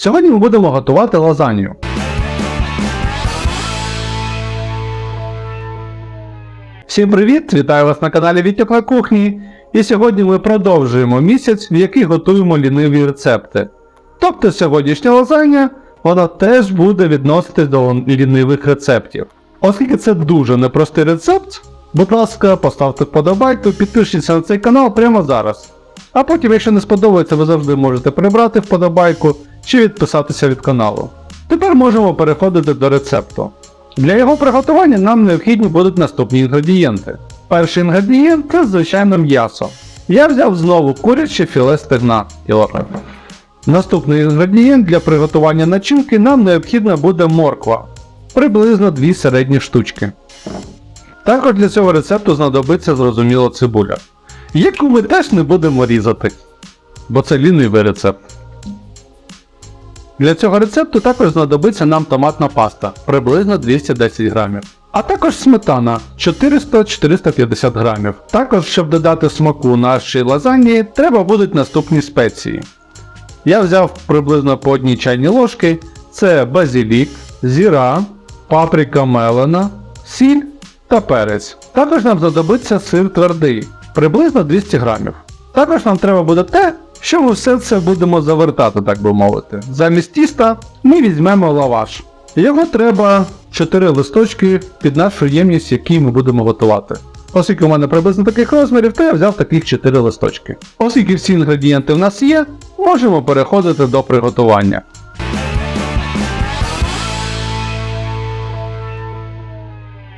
Сьогодні ми будемо готувати лазанью. Всім привіт! Вітаю вас на каналі Вітьок на кухні. І сьогодні ми продовжуємо місяць, в який готуємо ліниві рецепти. Тобто сьогоднішня лазанья, вона теж буде відноситись до лінивих рецептів. Оскільки це дуже непростий рецепт, будь ласка, поставте вподобайку, підпишіться на цей канал прямо зараз. А потім, якщо не сподобається, ви завжди можете прибрати вподобайку чи відписатися від каналу. Тепер можемо переходити до рецепту. Для його приготування нам необхідні будуть наступні інгредієнти. Перший інгредієнт це звичайно м'ясо. Я взяв знову куряче філе стегна. Наступний інгредієнт для приготування начинки нам необхідна буде морква. Приблизно 2 середні штучки. Також для цього рецепту знадобиться зрозуміло цибуля, яку ми теж не будемо різати, бо це лінивий рецепт. Для цього рецепту також знадобиться нам томатна паста приблизно 210 грамів. А також сметана 400-450 грамів. Також, щоб додати смаку нашій лазаньї, треба будуть наступні спеції. Я взяв приблизно по одній чайній ложки. Це базилік, зіра, паприка мелена, сіль та перець. Також нам знадобиться сир твердий, приблизно 200 грамів. Також нам треба буде те, що ми все це будемо завертати, так би мовити. Замість тіста ми візьмемо лаваш. Його треба 4 листочки під нашу ємність, який ми будемо готувати. Оскільки у мене приблизно таких розмірів, то я взяв таких 4 листочки. Оскільки всі інгредієнти в нас є, можемо переходити до приготування.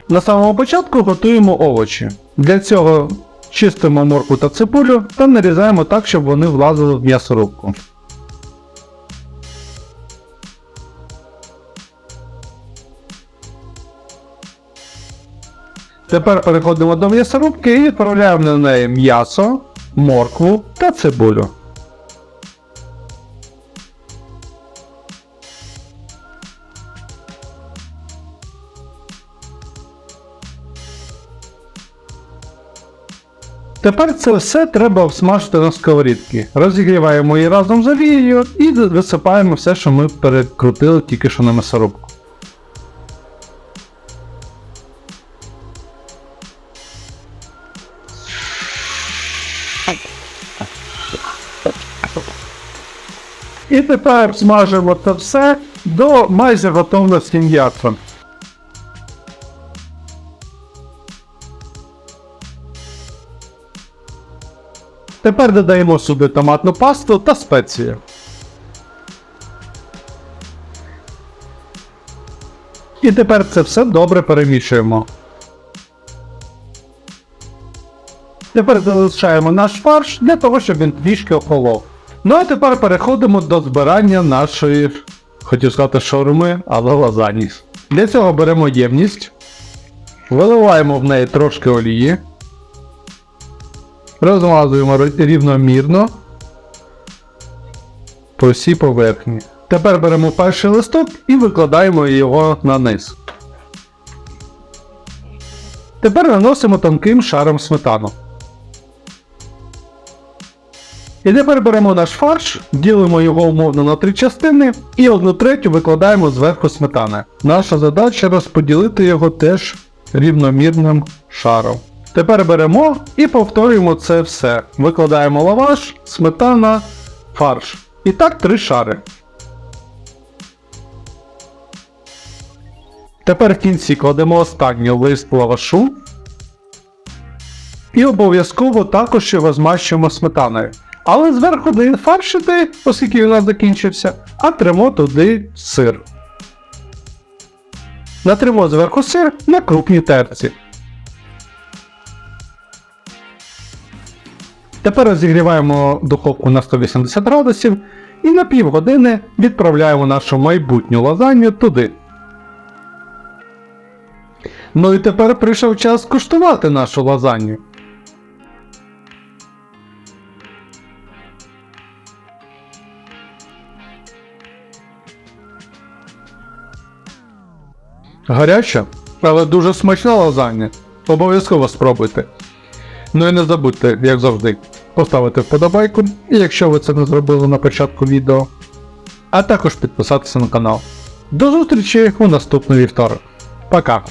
На самому початку готуємо овочі. Для цього чистимо морку та цибулю та нарізаємо так, щоб вони влазили в м'ясорубку. Тепер переходимо до м'ясорубки і відправляємо на неї м'ясо, моркву та цибулю. Тепер це все треба обсмажити на сковорідці. Розігріваємо її разом з олією і висипаємо все, що ми перекрутили тільки що на м'ясорубку. І тепер смажимо це все до майже готовності м'яса. Тепер додаємо сюди томатну пасту та спеції. І тепер це все добре перемішуємо. Тепер залишаємо наш фарш для того, щоб він трішки охолов. Ну а тепер переходимо до збирання нашої, хотів сказати, шаурми, але лазані. Для цього беремо ємність, виливаємо в неї трошки олії. Розмазуємо рівномірно по всій поверхні. Тепер беремо перший листок і викладаємо його на низ. Тепер наносимо тонким шаром сметану. І тепер беремо наш фарш, ділимо його умовно на три частини і одну третю викладаємо зверху сметани. Наша задача розподілити його теж рівномірним шаром. Тепер беремо і повторюємо це все. Викладаємо лаваш, сметана, фарш. І так три шари. Тепер в кінці кладемо останній лист лавашу. І обов'язково також його змащуємо сметаною. Але зверху не фарш іде, оскільки у нас закінчився, а тримо туди сир. Натримо зверху сир на крупній терці. Тепер розігріваємо духовку на 180 градусів і на півгодини відправляємо нашу майбутню лазанью туди. Ну і тепер прийшов час куштувати нашу лазанью. Гаряча, але дуже смачна лазанья. Обов'язково спробуйте. Ну і не забудьте, як завжди, поставити вподобайку, якщо ви це не зробили на початку відео, а також підписатися на канал. До зустрічі у наступний вівторок. Пока!